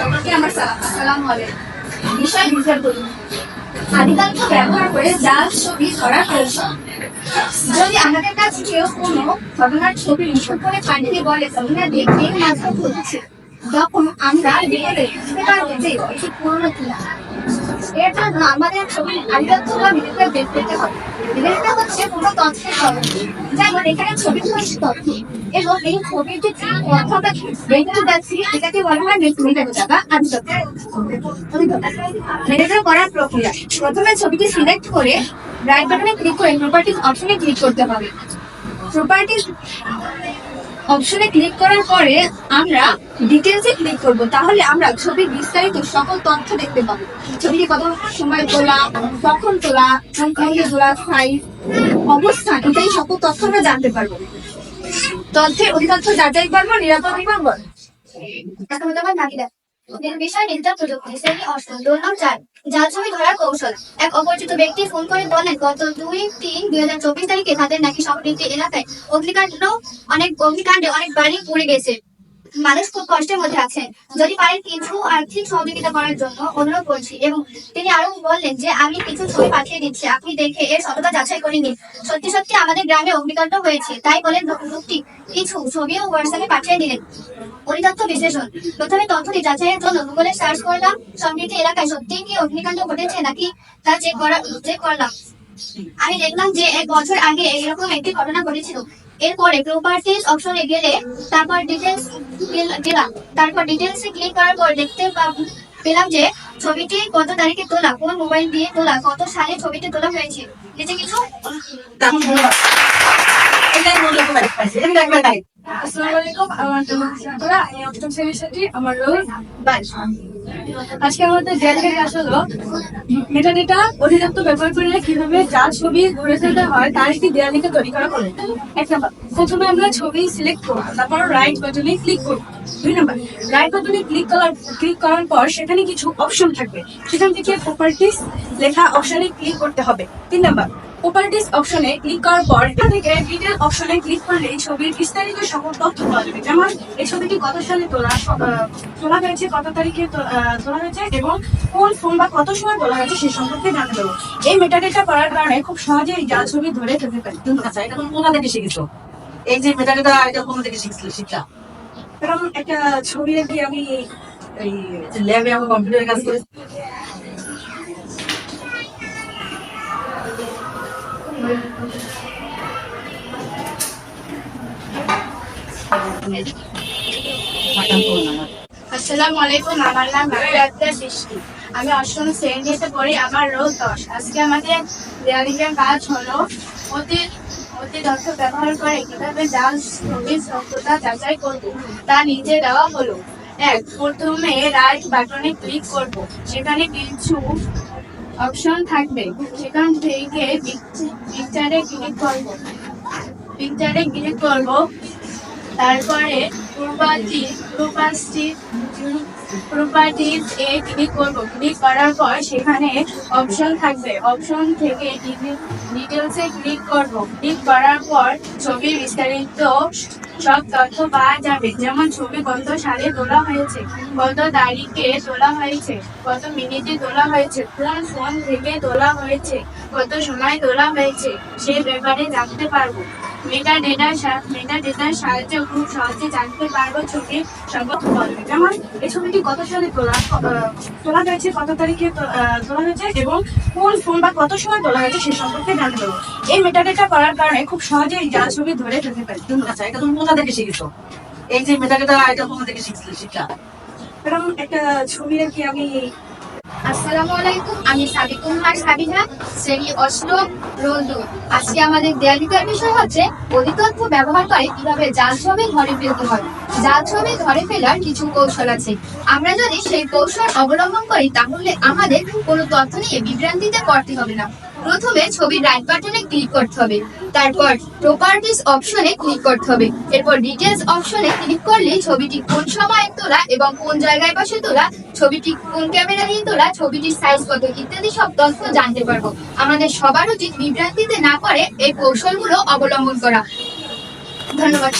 সকলকে আমার সালাম আলাইকুম। বিষয় বিচার করুন আদিকান্ত ব্যবহার করে জাল ছবি ধরার কৌশল। যদি আমাদের কাছে কেউ কোনো ঘটনার ছবি মুঠো করে পাঠিয়ে বলে তোমরা দেখে মাত্র হচ্ছে তখন আমরা দেখে বুঝতে পারব যে এটি পুরনো কিনা। এর জন্য আমাদের ছবি আদিকান্ত বা ভিডিওতে বের করতে হবে। ভিডিওটা হচ্ছে কোনো তথ্যের খবর যেমন এখানে ছবি হচ্ছে তথ্য। এবং এই ছবির যে অর্থটা বেরিয়ে এটাকে বলা হয় মেটা বা আদিতত্ত্ব মেটা করার প্রক্রিয়া। প্রথমে ছবিটি সিলেক্ট করে রাইট বাটনে ক্লিক করে প্রপার্টিজ অপশনে ক্লিক করতে হবে। প্রপার্টিজ অপশনে ক্লিক করার পরে আমরা ডিটেলসে ক্লিক করব। তাহলে আমরা ছবির বিস্তারিত সকল তথ্য দেখতে পাবো। ছবিটি কত সময় তোলা, কখন তোলা তোলা সাইজ অবস্থান এটাই সকল তথ্য আমরা জানতে পারব। তথ্যের অধিকাংশ যাচাই পারব নিরাপদ পারব চার ছবি কৌশল। এক অপরিচিত ব্যক্তি ফোন করে বলেন, গত দুই তিন দুই হাজার চব্বিশ তারিখে তাদের নাকি এলাকায় অগ্নিকাণ্ড, অনেক অগ্নিকাণ্ডে অনেক বাড়ি পুড়ে গেছে। মানুষ খুব কষ্টের মধ্যে আছেন। যদি পারেন কিছু আর্থিক সহযোগিতা করার জন্য অনুরোধ করছি এবং তিনি আরও বললেন যে, আমি কিছু ছবি পাঠিয়ে দিচ্ছি। আপনি দেখে এর সততা যাচাই করে নিন। সত্যি সত্যি আমাদের গ্রামে অগ্নিকাণ্ড হয়েছে। তাই বলে লোকটি কিছু ছবিও হোয়াটসঅ্যাপে পাঠিয়ে দিলেন। পরিতথ্য বিশ্লেষণ। প্রথমে তথ্যটি যাচাইয়ের জন্য গুগলে সার্চ করলাম সমৃদ্ধ এলাকায় সত্যিই কি অগ্নিকাণ্ড ঘটেছে নাকি? তা চেক করা চেক করলাম। আমি দেখলাম যে, এক বছর আগে এরকম একটি ঘটনা ঘটেছিল। এরপরে প্রপার্টিজ অপশনে গেলে তারপর ডিটেলস দিলাম তারপর ডিটেলসে ক্লিক করার পর দেখতে পাব- পেলাম যে ছবিটি কত তারিখে তোলা কোন মোবাইল দিয়ে তোলা কত সালে ছবিটি তোলা হয়েছে। নিচে কিছু আসসালামু আলাইকুম আমার নাম আমার রোল বাইশ আজকে আমাদের থেকে আসলো মেটাডেটা অধিদপ্তর ব্যবহার করে কীভাবে জাল ছবি গড়ে তুলতে হয়, তার একটি দেয়ালিকা তৈরি করা হলো। এক নাম্বার, প্রথমে আমরা ছবি সিলেক্ট করব, তারপর রাইট বাটনে ক্লিক করব। দুই নাম্বার রাইট বাটনে ক্লিক করার ক্লিক করার পর সেখানে কিছু অপশন থাকবে। সেখান থেকে প্রপার্টিস লেখা অপশনে ক্লিক করতে হবে। তিন নাম্বার প্রপার্টিস অপশনে ক্লিক করার পর এখান থেকে ডিটেল অপশনে ক্লিক করলে এই ছবির বিস্তারিত সকল তথ্য পাওয়া যাবে। যেমন এই ছবিটি কত সালে তোলা তোলা হয়েছে, কত তারিখে তোলা হয়েছে এবং কোন ফোন বা কত সময় তোলা হয়েছে সে সম্পর্কে জানতে পারব। এই মেটাডেটা করার কারণে খুব সহজে এই জাল ছবি ধরে ফেলতে পারি। আচ্ছা এটা কোথা থেকে শিখেছো? এই যে মেটাটা এটা কোথা থেকে শিখছিল শিক্ষা এরকম একটা ছবি আর কি আমি এই ল্যাবে আমার কম্পিউটারে কাজ করেছি আমি অষ্টম শ্রেণীতে পড়ি, আমার রোল দশ। আজকে আমাদের রেয়ারিংয়ের কাজ হলো অতি অতি তথ্য ব্যবহার করে কীভাবে জাল সত্যতা যাচাই করব। তা নিচে দেওয়া হলো। এক, প্রথমে রাইট বাটনে ক্লিক করব। সেখানে কিছু অপশন থাকবে। সেখান থেকে পিকচারে ক্লিক করব। পিকচারে ক্লিক করব। তারপরে প্রপার্টি এ ক্লিক করব। ক্লিক করার পর সেখানে অপশন থাকবে। অপশন থেকে ডিটেলসে ক্লিক করব। ক্লিক করার পর ছবির বিস্তারিত সব তথ্য পাওয়া যাবে। যেমন ছবি কত সালে তোলা হয়েছে কত তারিখে তোলা হয়েছে কত মিনিটে তোলা হয়েছে, কোন ফোন থেকে তোলা হয়েছে, কত সময় তোলা হয়েছে সেই ব্যাপারে জানতে পারব। মেটা ডেটার মেটা ডেটার সাহায্যে খুব সহজে জানতে পারব ছবির সম্পর্ক বলবে যেমন এই ছবিটি কত সালে তোলা তোলা হয়েছে, কত তারিখে তোলা হয়েছে এবং কোন ফোন বা কত সময় তোলা হয়েছে সে সম্পর্কে জানতে পারব এই মেটা ডেটা করার কারণে খুব সহজে এই জাল ছবি ধরে ফেলতে পারি। আচ্ছা এটা তুমি কোথা থেকে শিখেছো? এই যে মেটাটা এটা কোথা থেকে শিখছিল শিক্ষা এরকম একটা ছবি আর কি আমি আসসালামু আলাইকুম, আমি সাবিকুল্লাহ সাবিনা, শ্রেণি অষ্টম রোল দুই। আজকে আমাদের দেয়ালিকার বিষয় হচ্ছে অধিতথ্য ব্যবহার করে কীভাবে জাল ছবি ঘরে ফেলতে হয়। জাল ছবি ঘরে ফেলার কিছু কৌশল আছে। আমরা যদি সেই কৌশল অবলম্বন করি, তাহলে আমাদের কোনো তথ্য নিয়ে বিভ্রান্তিতে পড়তে হবে না। প্রথমে ছবির রাইট বাটনে ক্লিক করতে হবে। তারপর প্রপার্টিস অপশনে ক্লিক করতে হবে। এরপর ডিটেলস অপশনে ক্লিক করলে ছবিটি কোন সময়ে তোলা এবং কোন জায়গায় বসে তোলা, ছবিটি কোন ক্যামেরা দিয়ে তোলা, ছবিটির সাইজ কত ইত্যাদি সব তথ্য জানতে পারব। আমাদের সবার উচিত বিভ্রান্তিতে না করে এই কৌশলগুলো অবলম্বন করা। ধন্যবাদ